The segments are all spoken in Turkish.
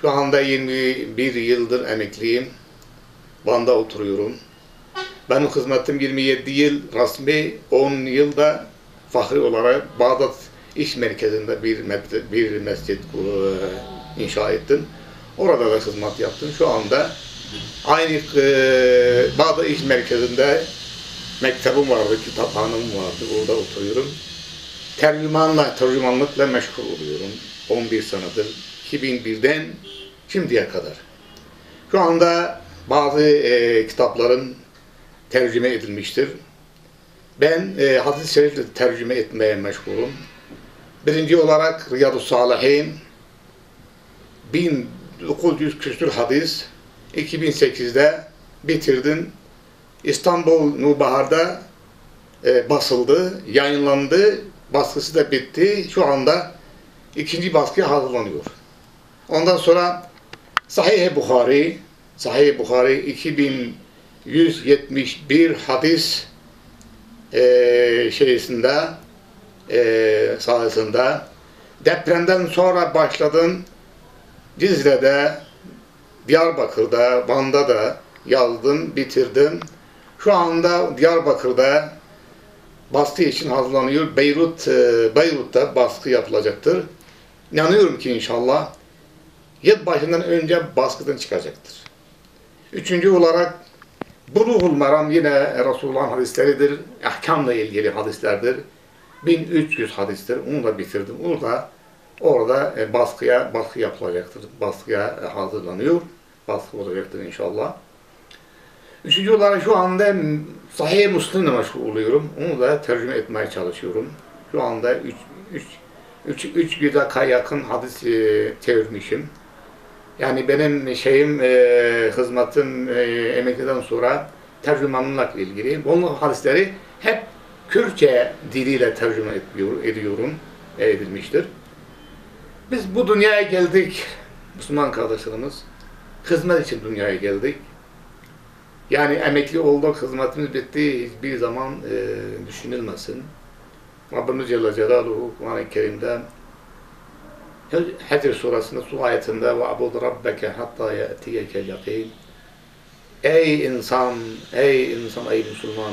Şu anda 21 yıldır emekliyim. Van'da oturuyorum. Benim hizmetim 27 yıl resmi, 10 yılda fahri olarak Bağdat İş Merkezi'nde bir, bir mescit e, inşa ettim. Orada da hizmet yaptım. Şu anda aynı e, Bağdat İş Merkezi'nde mektebim vardı, kitaphanem vardı. Orada oturuyorum. Tercümanla, tercümanlıkla meşgul oluyorum. 11 senedir. 2001'den şimdiye kadar. Şu anda bazı e, kitapların tercüme edilmiştir. Ben e, hadis-i şerifle tercüme etmeye meşgulum. Birinci olarak Riyadu Salihin 1900 küsur hadis 2008'de bitirdim. İstanbul Nubahar'da e, basıldı, yayınlandı, baskısı da bitti. Şu anda ikinci baskıya hazırlanıyor. Ondan sonra Sahih-i Bukhari, Sahih-i Bukhari 2171 hadis e, şeysinde e, sahasında depremden sonra başladım Cizre'de, Diyarbakır'da, Van'da da yazdım, bitirdim. Şu anda Diyarbakır'da baskı için hazırlanıyor. Beyrut, e, Beyrut'ta baskı yapılacaktır. İnanıyorum ki inşallah yıl başından önce baskıdan çıkacaktır. Üçüncü olarak Buluğul Meram yine Resulullah'ın hadisleridir. Ahkamla ilgili hadislerdir. 1300 hadistir. Onu da bitirdim. Orada orada e, baskıya baskı yapılacaktır. Baskıya e, hazırlanıyor. Baskı olacaktır inşallah. Üçüncü olarak şu anda Sahih Müslim'le meşgul oluyorum. Onu da tercüme etmeye çalışıyorum. Şu anda 3 3 3 3 güdaka yakın hadis e, çevirmişim. Yani benim şeyim e, hizmetim e, emekliden sonra tercümanlıkla ilgili. Onun hadisleri hep Kürtçe diliyle tercüme ediyor, ediyorum, e, edilmiştir. Biz bu dünyaya geldik, Müslüman kardeşlerimiz. Hizmet için dünyaya geldik. Yani emekli olduk, hizmetimiz bitti, hiçbir zaman e, düşünülmesin. Rabbimiz Celle Celaluhu Kur'an-ı Kerim'de Hecr suresinde su ayetinde ve abud rabbeke hatta ye'tiyekel yakin Ey insan, ey insan, ey Müslüman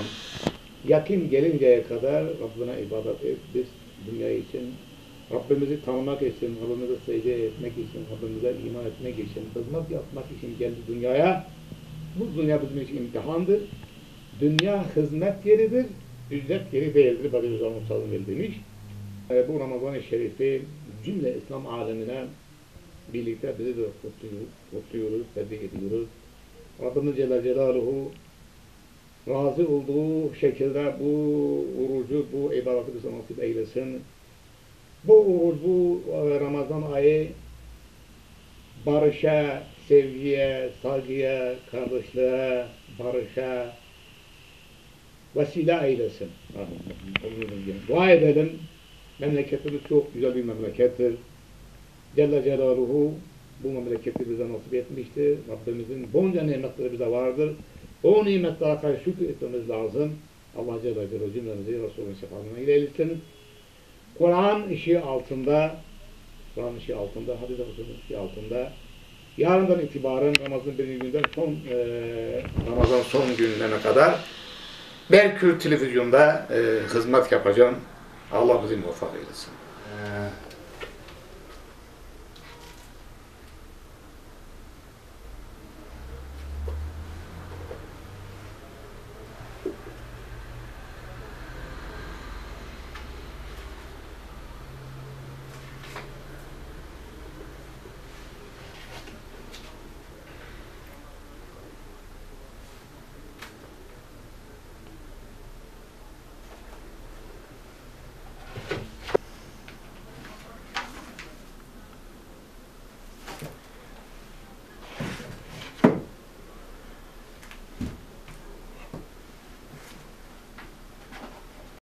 yakin gelinceye kadar Rabbine ibadet et. Biz dünya için Rabbimizi tanımak için, Rabbimize secde etmek için, Rabbimize iman etmek için, hizmet yapmak için geldi dünyaya. Bu dünya bizim için imtihandır. Dünya hizmet yeridir, ücret yeri değildir. Bediüzzaman Musallim bildirmiş. E, bu Ramazan-ı Şerif'i cümle İslam alemine birlikte bizi de kutluyoruz, kutluyoruz, tebrik ediyoruz. Rabbimiz Celle Celaluhu razı olduğu şekilde bu orucu, bu ibadeti bize nasip eylesin. Bu oruç, e, Ramazan ayı barışa, sevgiye, saygıya, kardeşliğe, barışa vesile eylesin. Dua edelim. Memleketimiz çok güzel bir memlekettir. Celle Celaluhu bu memleketi bize nasip etmiştir. Rabbimizin bonca nimetleri bize vardır. O nimetlere karşı şükür etmemiz lazım. Allah Celle Celaluhu cümlemizi Resulü'nün şefaatine ilerlesin. Kur'an işi altında, Kur'an işi altında, hadis Resulü'nün işi altında. Yarından itibaren Ramazan birinci günden son e, Ramazan son günlerine kadar Merkür televizyonda e, hizmet yapacağım. Allah bizi muvaffak eylesin. Ee,